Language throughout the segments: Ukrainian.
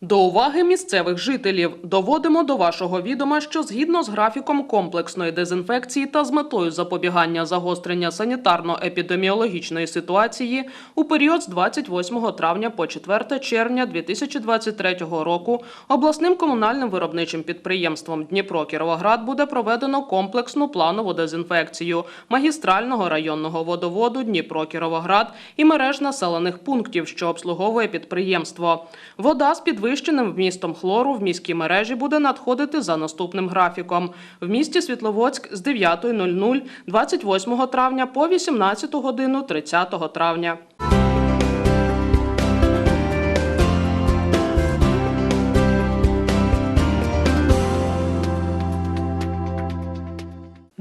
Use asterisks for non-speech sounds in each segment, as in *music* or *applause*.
До уваги місцевих жителів доводимо до вашого відома, що згідно з графіком комплексної дезінфекції та з метою запобігання загострення санітарно-епідеміологічної ситуації у період з 28 травня по 4 червня 2023 року обласним комунальним виробничим підприємством Дніпро Кіровоград буде проведено комплексну планову дезінфекцію магістрального районного водоводу Дніпро Кіровоград і мереж населених пунктів, що обслуговує підприємство. Вода з підвищеним вмістом хлору в міській мережі буде надходити за наступним графіком. В місті Світловодськ з 9.00 28 травня по 18 годину 30 травня.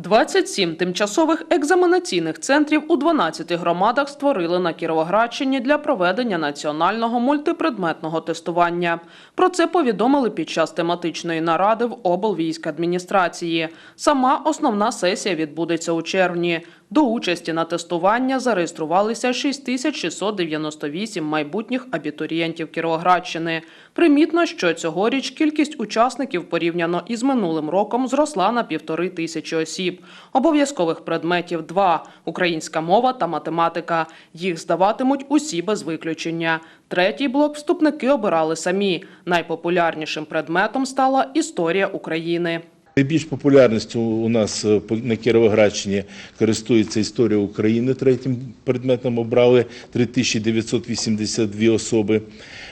«27 тимчасових екзаменаційних центрів у 12 громадах створили на Кіровоградщині для проведення національного мультипредметного тестування. Про це повідомили під час тематичної наради в облвійськадміністрації. Сама основна сесія відбудеться у червні. До участі на тестування зареєструвалися 6698 майбутніх абітурієнтів Кіровоградщини. Примітно, що цьогоріч кількість учасників порівняно із минулим роком зросла на півтори тисячі осіб. Обов'язкових предметів два – українська мова та математика. Їх здаватимуть усі без виключення. Третій блок вступники обирали самі. Найпопулярнішим предметом стала історія України. Найбільш популярністю у нас е, на Кіровоградщині користується історія України. Третім предметом обрали 3982 особи.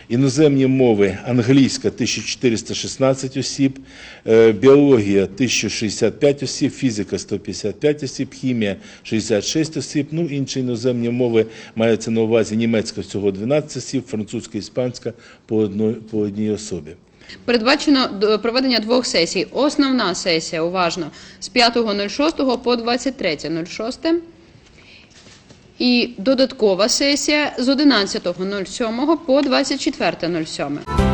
Іноземні мови англійська 1416 осіб, е, біологія 1065 осіб, фізика 155 осіб, хімія 66 осіб. Ну, інші іноземні мови маються на увазі німецька всього 12 осіб, французька, іспанська по одній, по одній особі. Передбачено проведення двох сесій. Основна сесія, уважно, з 5.06 по 23.06. І додаткова сесія з 11.07 по 24.07.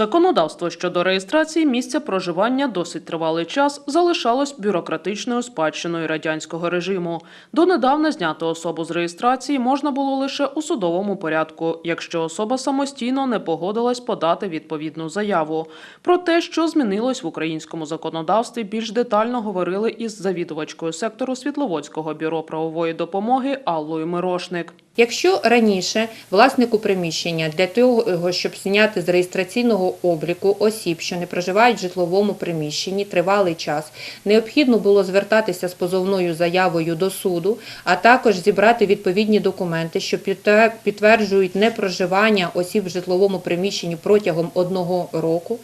Законодавство щодо реєстрації місця проживання досить тривалий час залишалось бюрократичною спадщиною радянського режиму. Донедавна зняти особу з реєстрації можна було лише у судовому порядку, якщо особа самостійно не погодилась подати відповідну заяву. Про те, що змінилось в українському законодавстві, більш детально говорили із завідувачкою сектору Світловодського бюро правової допомоги Аллою Мирошник. Якщо раніше власнику приміщення для того, щоб зняти з реєстраційного обліку осіб, що не проживають в житловому приміщенні тривалий час, необхідно було звертатися з позовною заявою до суду, а також зібрати відповідні документи, що підтверджують непроживання осіб в житловому приміщенні протягом одного року,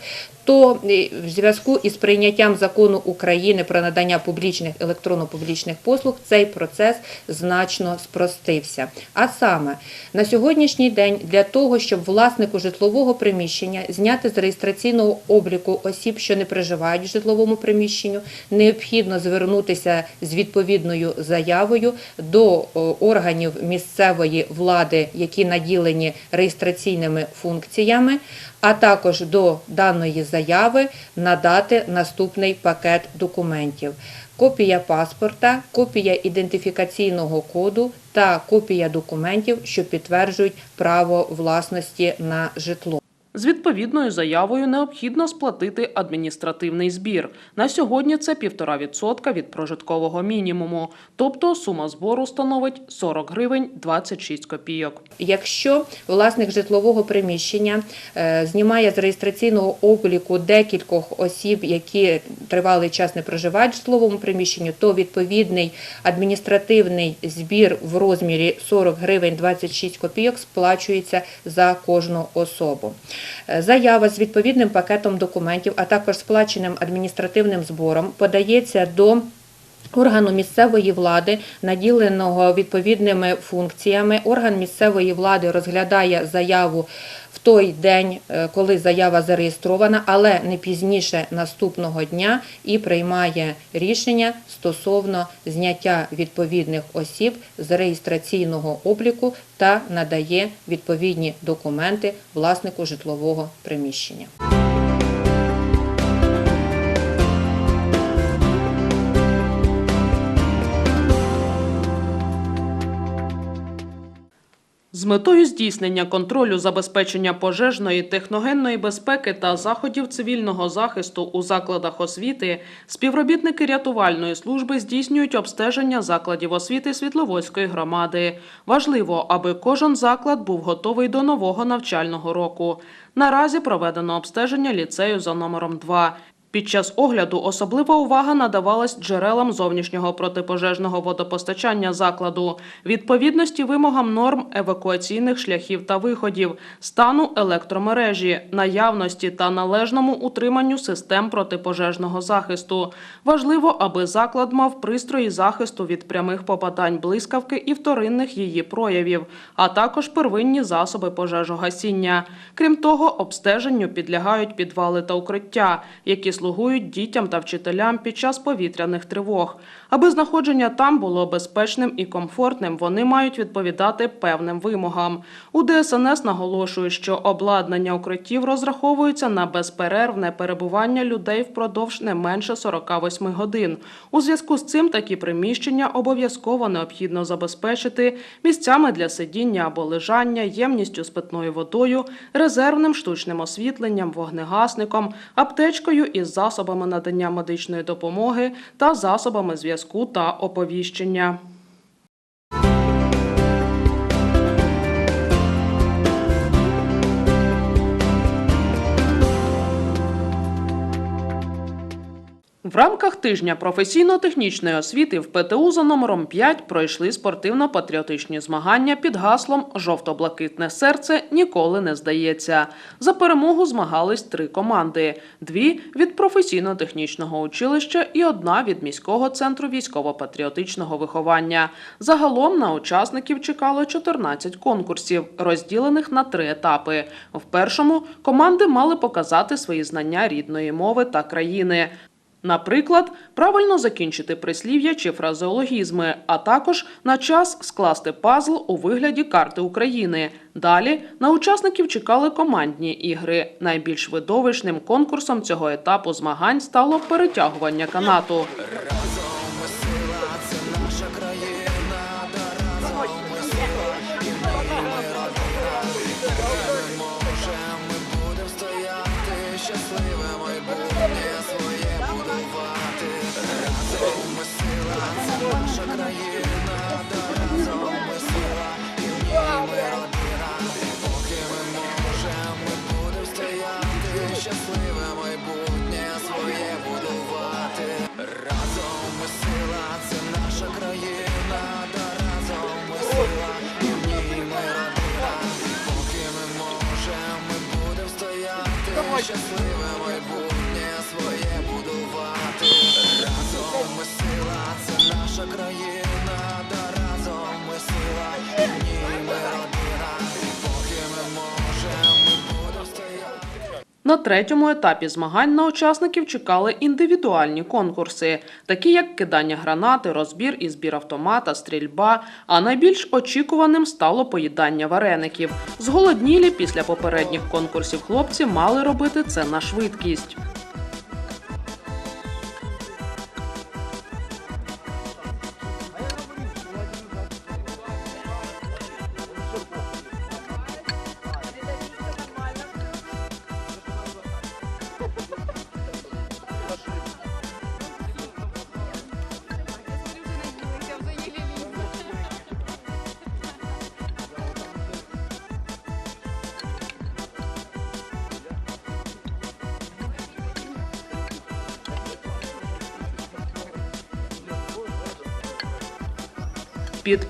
то е, в зв'язку із прийняттям закону України про надання публічних електронно-публічних послуг цей процес значно спростився. А саме на сьогоднішній день для того, щоб власнику житлового приміщення зняти з реєстраційного обліку осіб, що не проживають в житловому приміщенню, необхідно звернутися з відповідною заявою до органів місцевої влади, які наділені реєстраційними функціями а також до даної заяви надати наступний пакет документів: копія паспорта, копія ідентифікаційного коду та копія документів, що підтверджують право власності на житло. З відповідною заявою необхідно сплатити адміністративний збір. На сьогодні це 1,5% від прожиткового мінімуму, тобто сума збору становить 40 гривень 26 копійок. Якщо власник житлового приміщення е, знімає з реєстраційного обліку декількох осіб, які тривалий час не проживають в житловому приміщенні, то відповідний адміністративний збір в розмірі 40 гривень 26 копійок сплачується за кожну особу. Е, Заява з відповідним пакетом документів, а також сплаченим адміністративним збором подається до Органу місцевої влади, наділеного відповідними функціями, орган місцевої влади розглядає заяву той день, е, коли заява зареєстрована, але не пізніше наступного дня і приймає рішення стосовно зняття відповідних осіб з реєстраційного обліку та надає відповідні документи власнику житлового приміщення. З метою здійснення контролю забезпечення пожежної, техногенної безпеки та заходів цивільного захисту у закладах освіти співробітники рятувальної служби здійснюють обстеження закладів освіти Світловодської громади. Важливо, аби кожен заклад був готовий до нового навчального року. Наразі проведено обстеження ліцею за номером 2. Під час огляду особлива увага надавалась джерелам зовнішнього протипожежного водопостачання закладу, відповідності вимогам норм евакуаційних шляхів та виходів, стану електромережі, наявності та належному утриманню систем протипожежного захисту. Важливо, аби заклад мав пристрої захисту від прямих попадань блискавки і вторинних її проявів, а також первинні засоби пожежогасіння. Крім того, обстеженню підлягають підвали та укриття, які слугують дітям та вчителям під час повітряних тривог. Аби знаходження там було безпечним і комфортним, вони мають відповідати певним вимогам. У ДСНС наголошують, що обладнання укриттів розраховується на безперервне перебування людей впродовж не менше 48 годин. У зв'язку з цим такі приміщення обов'язково необхідно забезпечити місцями для сидіння або лежання, ємністю з питною водою, резервним штучним освітленням, вогнегасником, аптечкою із засобами надання медичної допомоги та засобами зв'язку та оповіщення. В рамках тижня професійно-технічної освіти в ПТУ за номером 5 пройшли спортивно-патріотичні змагання під гаслом Жовто-блакитне серце ніколи не здається. За перемогу змагались три команди: дві від професійно-технічного училища і одна від міського центру військово-патріотичного виховання. Загалом на учасників чекало 14 конкурсів, розділених на три етапи. В першому команди мали показати свої знання рідної мови та країни. Наприклад, правильно закінчити прислів'я чи фразеологізми, а також на час скласти пазл у вигляді карти України. Далі на учасників чекали командні ігри. Найбільш видовищним конкурсом цього етапу змагань стало перетягування канату. На третьому етапі змагань на учасників чекали індивідуальні конкурси, такі як кидання гранати, розбір і збір автомата, стрільба. А найбільш очікуваним стало поїдання вареників. Зголоднілі після попередніх конкурсів хлопці мали робити це на швидкість.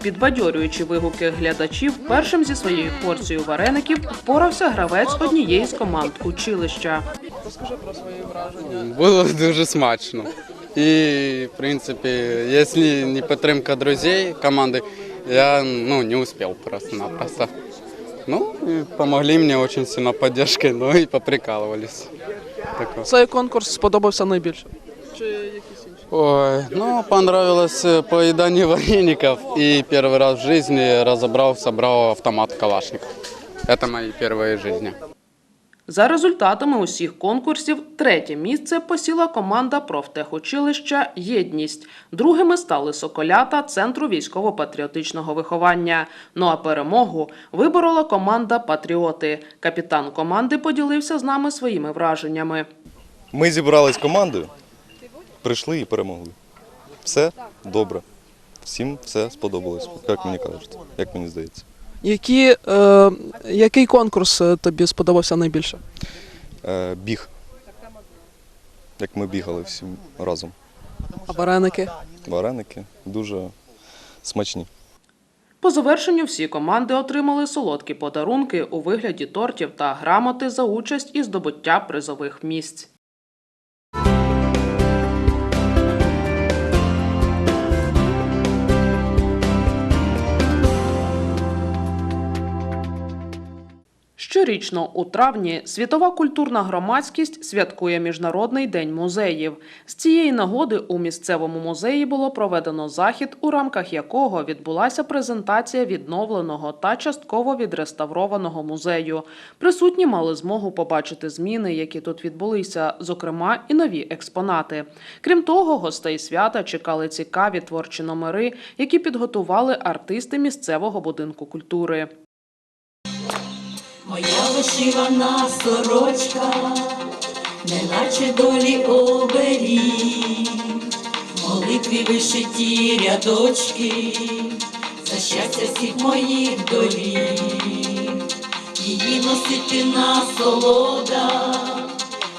Під підбадьорюючі вигуки глядачів першим зі своєю порцією вареників впорався гравець однієї з команд училища. Розкажи про свої враження. Було *laughs* дуже смачно. І, в принципі, якщо не підтримка друзей команди, я ну, не успів просто-напросто. Ну, и помогли мне очень сильно поддержкой, ну и поприкалывались. Такое. Цей конкурс сподобався найбільше. Ой, ну, понравилось э, поедание вареников. *laughs* И первый раз в жизни разобрал, собрал автомат Калашников. Это мои первые в жизни. За результатами усіх конкурсів, третє місце посіла команда профтехучилища Єдність. Другими стали Соколята Центру військово-патріотичного виховання. Ну а перемогу виборола команда Патріоти. Капітан команди поділився з нами своїми враженнями. Ми зібрались командою, прийшли і перемогли. Все добре. Всім все сподобалось, як мені кажуть, як мені здається. Які, е, який конкурс е, тобі сподобався найбільше? Е, біг. Як ми бігали всі разом. А вареники? Вареники дуже смачні. По завершенню всі команди отримали солодкі подарунки у вигляді тортів та грамоти за участь і здобуття призових місць. Щорічно у травні світова культурна громадськість святкує Міжнародний день музеїв. З цієї нагоди у місцевому музеї було проведено захід, у рамках якого відбулася презентація відновленого та частково відреставрованого музею. Присутні мали змогу побачити зміни, які тут відбулися, зокрема і нові експонати. Крім того, гостей свята чекали цікаві творчі номери, які підготували артисти місцевого будинку культури. Моя вишивана сорочка, неначе долі оберіг, молитві вишиті рядочки, за щастя всіх моїх долів, її носити насолода,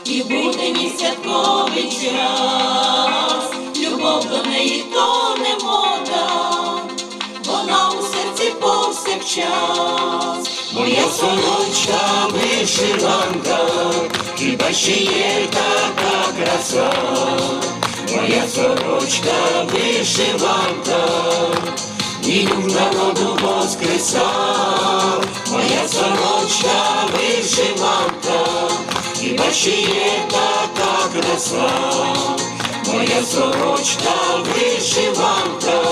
і буде мій святковий час, любов до неї то не мода, повсякчас. Моя сорочка вишиванка, хіба ще є така краса, моя сорочка вишиванка, і дух народу воскресав, моя сорочка вишиванка, хіба ще є така краса, моя сорочка вишиванка,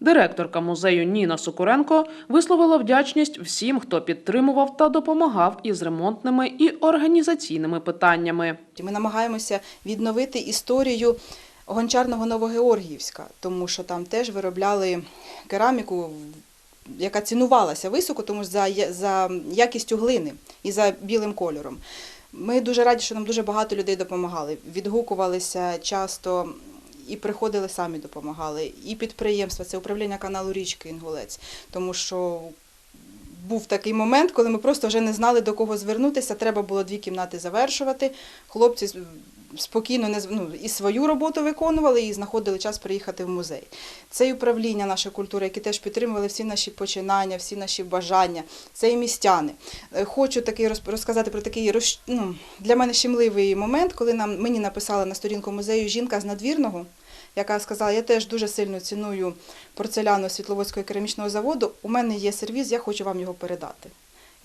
Директорка музею Ніна Сокуренко висловила вдячність всім, хто підтримував та допомагав із ремонтними і організаційними питаннями. Ми намагаємося відновити історію гончарного Новогеоргіївська, тому що там теж виробляли кераміку, яка цінувалася високо, тому що за, за якістю глини і за білим кольором. Ми дуже раді, що нам дуже багато людей допомагали. Відгукувалися часто і приходили самі допомагали. І підприємства, це управління каналу річки Інгулець, тому що був такий момент, коли ми просто вже не знали до кого звернутися. Треба було дві кімнати завершувати. Хлопці спокійно не ну, і свою роботу виконували, і знаходили час приїхати в музей. Це і управління нашої культури, які теж підтримували всі наші починання, всі наші бажання. Це і містяни. Е, Хочу такий розказати про такий ну, для мене щемливий момент, коли нам мені написала на сторінку музею жінка з надвірного яка сказала, я теж дуже сильно ціную порцеляну Світловодського керамічного заводу. У мене є сервіз, я хочу вам його передати.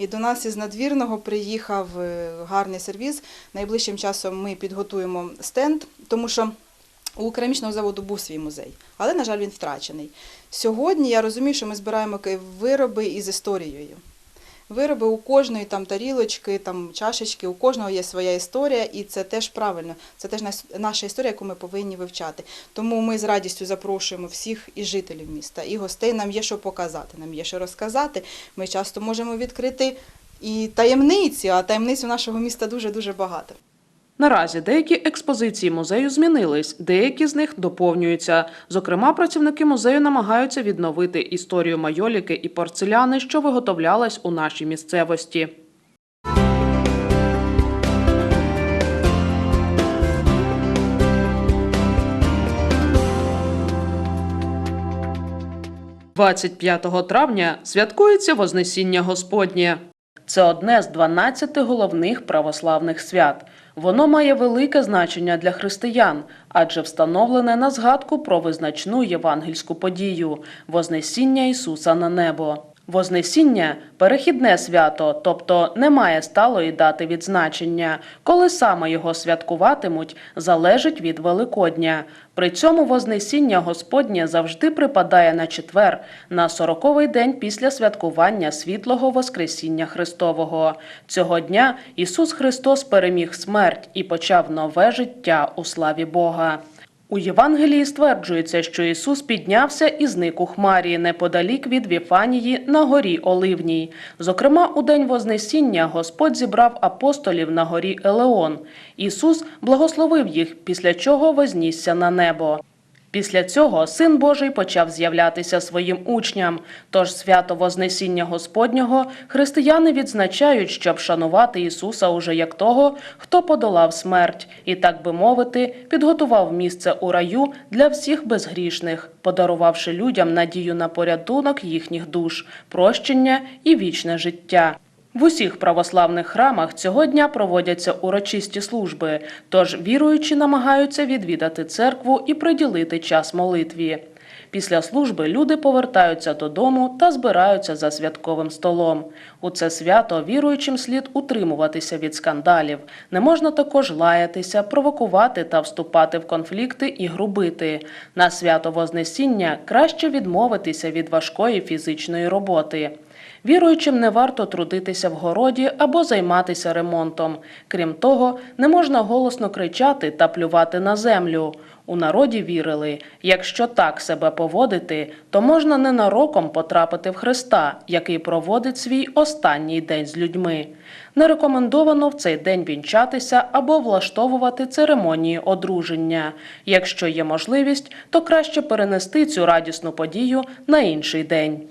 І до нас із надвірного приїхав е, гарний сервіз. Найближчим часом ми підготуємо стенд, тому що у керамічного заводу був свій музей, але, на жаль, він втрачений. Сьогодні я розумію, що ми збираємо вироби із історією. Вироби у кожної там тарілочки, там чашечки, у кожного є своя історія, і це теж правильно. Це теж наша історія, яку ми повинні вивчати. Тому ми з радістю запрошуємо всіх і жителів міста, і гостей. Нам є що показати, нам є що розказати. Ми часто можемо відкрити і таємниці, а таємниць у нашого міста дуже дуже багато. Наразі деякі експозиції музею змінились, деякі з них доповнюються. Зокрема, працівники музею намагаються відновити історію майоліки і порцеляни, що виготовлялась у нашій місцевості. – 25 травня святкується Вознесіння Господнє. Це одне з 12 головних православних свят. Воно має велике значення для християн, адже встановлене на згадку про визначну євангельську подію Вознесіння Ісуса на небо. Вознесіння перехідне свято, тобто немає сталої дати відзначення. Коли саме його святкуватимуть, залежить від Великодня. При цьому Вознесіння Господнє завжди припадає на четвер, на сороковий день після святкування світлого Воскресіння Христового. Цього дня Ісус Христос переміг смерть і почав нове життя у славі Бога. У Євангелії стверджується, що Ісус піднявся і зник у хмарі неподалік від Віфанії на горі Оливній. Зокрема, у день Вознесіння Господь зібрав апостолів на горі Елеон. Ісус благословив їх, після чого вознісся на небо. Після цього Син Божий почав з'являтися своїм учням. Тож свято Вознесіння Господнього християни відзначають, щоб шанувати Ісуса уже як того, хто подолав смерть, і, так би мовити, підготував місце у раю для всіх безгрішних, подарувавши людям надію на порятунок їхніх душ, прощення і вічне життя. В усіх православних храмах цього дня проводяться урочисті служби, тож віруючі намагаються відвідати церкву і приділити час молитві. Після служби люди повертаються додому та збираються за святковим столом. У це свято віруючим слід утримуватися від скандалів. Не можна також лаятися, провокувати та вступати в конфлікти і грубити. На свято Вознесіння краще відмовитися від важкої фізичної роботи. Віруючим не варто трудитися в городі або займатися ремонтом. Крім того, не можна голосно кричати та плювати на землю. У народі вірили, якщо так себе поводити, то можна ненароком потрапити в Христа, який проводить свій останній день з людьми. Не рекомендовано в цей день вінчатися або влаштовувати церемонії одруження. Якщо є можливість, то краще перенести цю радісну подію на інший день.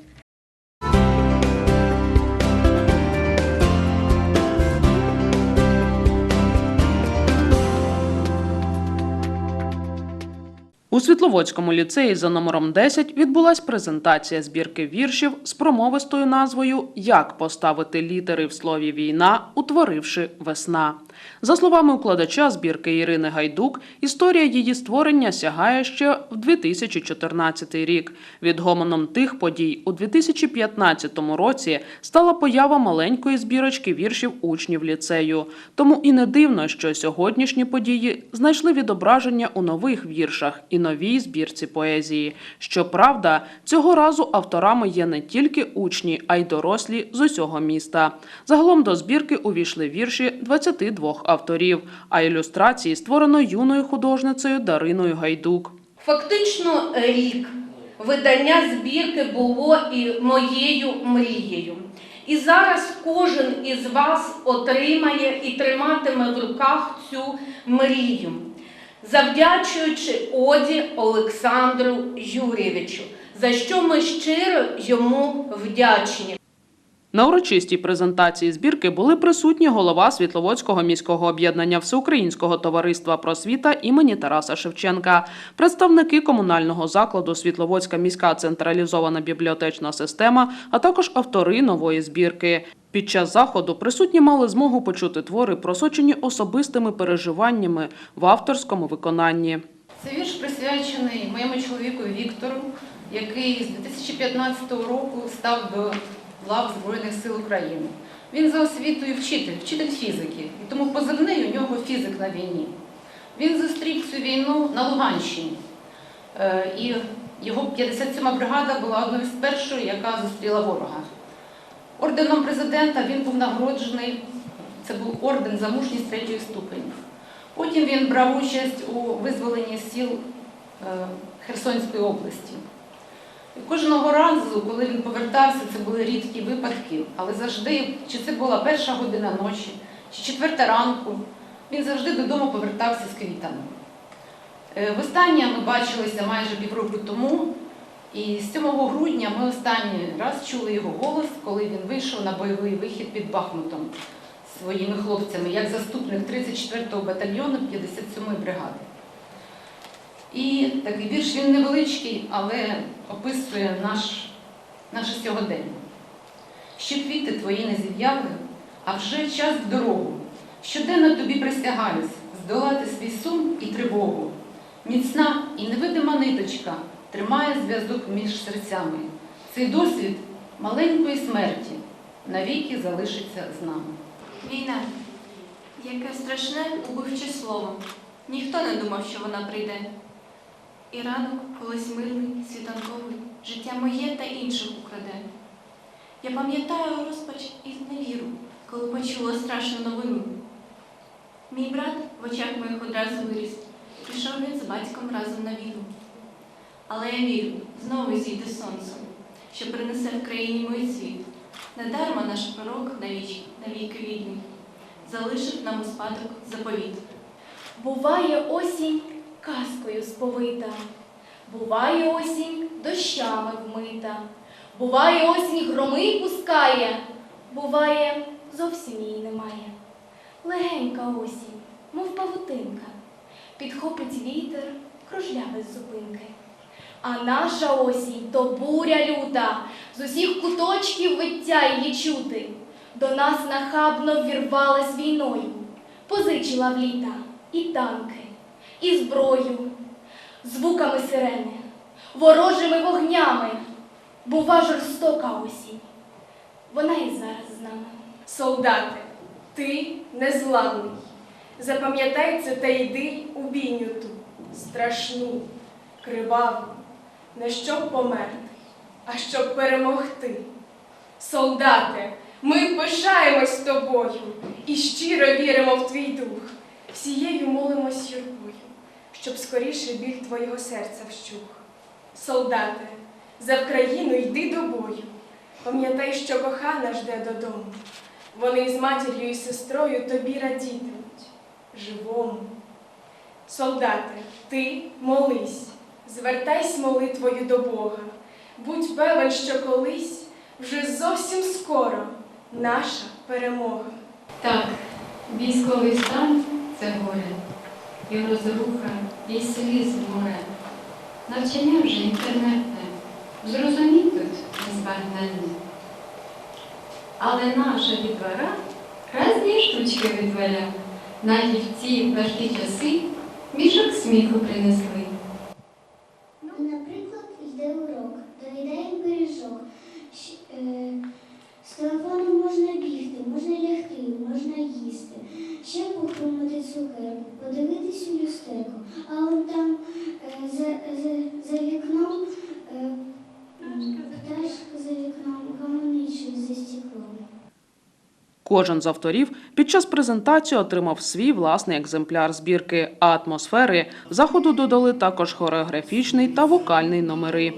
У Світловодському ліцеї за номером 10 відбулась презентація збірки віршів з промовистою назвою Як поставити літери в слові війна, утворивши весна. За словами укладача збірки Ірини Гайдук, історія її створення сягає ще в 2014 рік. Відгомоном тих подій у 2015 році стала поява маленької збірочки віршів учнів ліцею. Тому і не дивно, що сьогоднішні події знайшли відображення у нових віршах і новій збірці поезії. Щоправда, цього разу авторами є не тільки учні, а й дорослі з усього міста. Загалом до збірки увійшли вірші 22 авторів, а ілюстрації створено юною художницею Дариною Гайдук. Фактично рік видання збірки було і моєю мрією. І зараз кожен із вас отримає і триматиме в руках цю мрію, завдячуючи Оді Олександру Юрійовичу, за що ми щиро йому вдячні. На урочистій презентації збірки були присутні голова Світловодського міського об'єднання Всеукраїнського товариства просвіта імені Тараса Шевченка, представники комунального закладу Світловодська міська централізована бібліотечна система, а також автори нової збірки. Під час заходу присутні мали змогу почути твори, просочені особистими переживаннями в авторському виконанні. Це вірш присвячений моєму чоловіку Віктору, який з 2015 року став до лав Збройних сил України. Він за освітою вчитель, вчитель фізики, і тому позивний у нього фізик на війні. Він зустрів цю війну на Луганщині. Е, І його 57-ма бригада була одною з першої, яка зустріла ворога. Орденом президента він був нагороджений, це був орден за мужність третьої ступені. Потім він брав участь у визволенні сіл е, Херсонської області. І кожного разу, коли він повертався, це були рідкі випадки, але завжди, чи це була перша година ночі, чи четверта ранку, він завжди додому повертався з квітами. Е, Востаннє ми бачилися майже півроку тому, і з 7 грудня ми останній раз чули його голос, коли він вийшов на бойовий вихід під Бахмутом своїми хлопцями, як заступник 34-го батальйону 57-ї бригади. І такий вірш він невеличкий, але описує наш, наше сьогодення. Ще квіти твої не зів'яли, а вже час в дорогу. Щоденно тобі присягаюсь здолати свій сум і тривогу. Міцна і невидима ниточка тримає зв'язок між серцями. Цей досвід маленької смерті навіки залишиться з нами. Війна. Яке страшне убивче слово. Ніхто не думав, що вона прийде. І ранок колись мирний, світанковий, життя моє та інших украде. Я пам'ятаю розпач і невіру, коли почула страшну новину. Мій брат в очах моїх одразу виріс. Пішов він з батьком разом на війну. Але я вірю, знову зійде сонце, що принесе в країні мій світ. Недарма наш пророк навіки, навіки вільний залишив нам у спадок заповіт. Буває осінь казкою сповита, буває осінь дощами вмита, буває осінь громи пускає, буває зовсім її немає. Легенька осінь, мов павутинка, підхопить вітер, кружля без зупинки. А наша осінь то буря люта, з усіх куточків виття її чути. До нас нахабно ввірвалась війною, позичила в літа і танки, і зброю, звуками сирени, ворожими вогнями. Бува жорстока осінь. Вона і зараз з нами. Солдати, ти незламний. Запам'ятай це та йди у бійню ту, страшну, криваву, не щоб померти, а щоб перемогти. Солдати, ми пишаємось тобою і щиро віримо в твій дух. Всією молимось юрбою, щоб скоріше біль твого серця вщух. Солдати, за Вкраїну йди до бою. Пам'ятай, що кохана жде додому. Вони з матір'ю і сестрою тобі радітимуть, живому. Солдати, ти молись, звертайсь молитвою до Бога. Будь певен, що колись, вже зовсім скоро, наша перемога. Так, військовий стан це горе, і розруха, і сліз море. Навчання вже інтернетне, зрозумітуть тут незбагненне. Але наша дітвора разні штучки відваля. Навіть в ці важкі часи мішок сміху принесли. Наприклад, йде урок, доїдаємо пиріжок. Щ- е, З телефоном можна бігти, можна лягти, можна їсти. Ще похрумати цукерку, подивитись у люстерку. А он там е, за, за, за вікном е, пташка за вікном гамоничить за стеклом. Кожен з авторів під час презентації отримав свій власний екземпляр збірки, а атмосфери заходу додали також хореографічний та вокальний номери.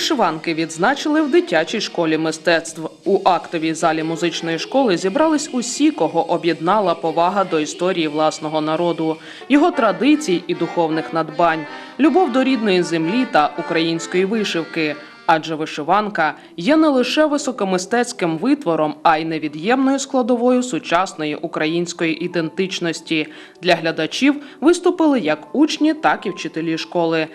Вишиванки відзначили в дитячій школі мистецтв. У актовій залі музичної школи зібрались усі, кого об'єднала повага до історії власного народу, його традицій і духовних надбань, любов до рідної землі та української вишивки. Адже вишиванка є не лише високомистецьким витвором, а й невід'ємною складовою сучасної української ідентичності. Для глядачів виступили як учні, так і вчителі школи.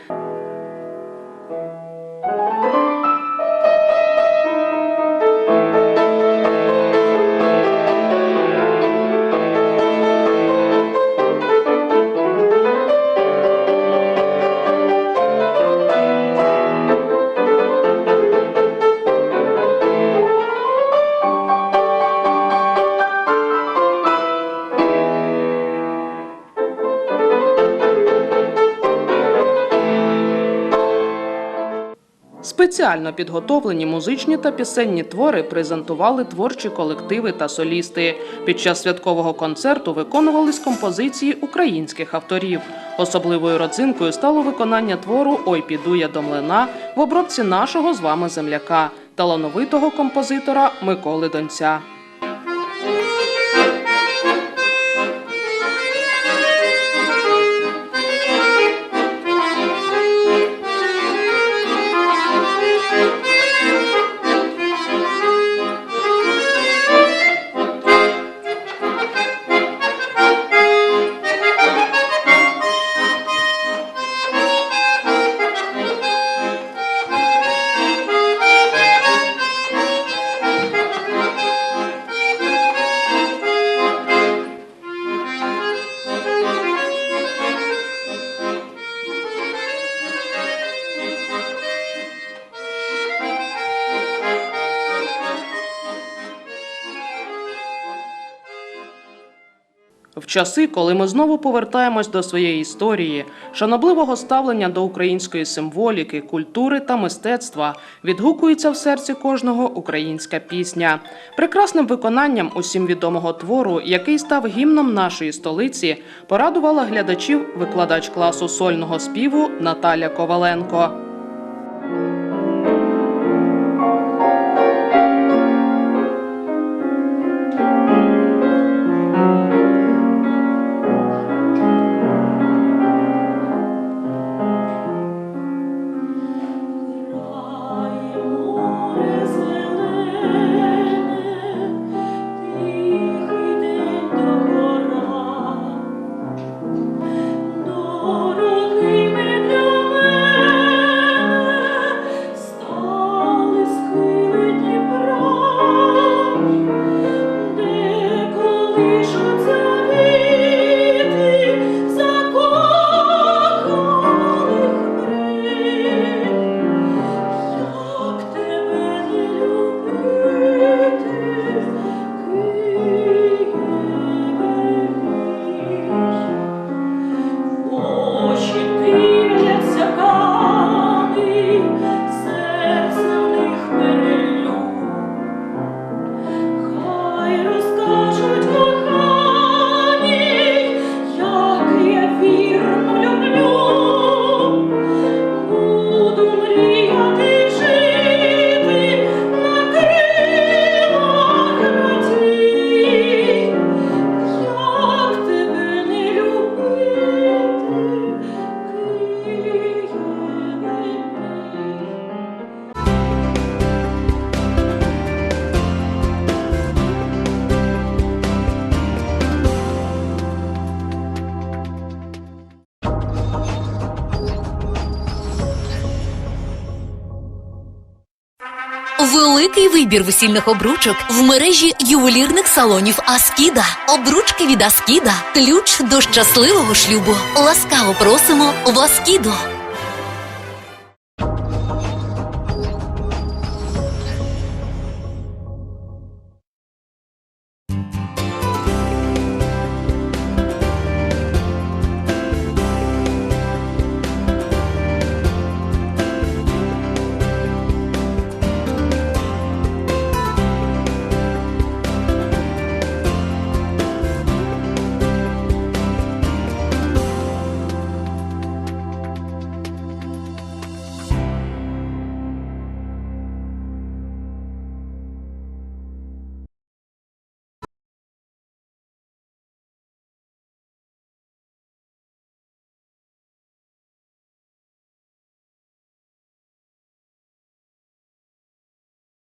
Спеціально підготовлені музичні та пісенні твори презентували творчі колективи та солісти. Під час святкового концерту виконувались композиції українських авторів. Особливою родзинкою стало виконання твору Ой піду я до млина в обробці нашого з вами земляка, талановитого композитора Миколи Донця. Часи, коли ми знову повертаємось до своєї історії, шанобливого ставлення до української символіки, культури та мистецтва, відгукується в серці кожного українська пісня. Прекрасним виконанням усім відомого твору, який став гімном нашої столиці, порадувала глядачів викладач класу сольного співу Наталя Коваленко. Вибір весільних обручок в мережі ювелірних салонів Аскіда. Обручки від Аскіда. Ключ до щасливого шлюбу. Ласкаво просимо в Аскіду.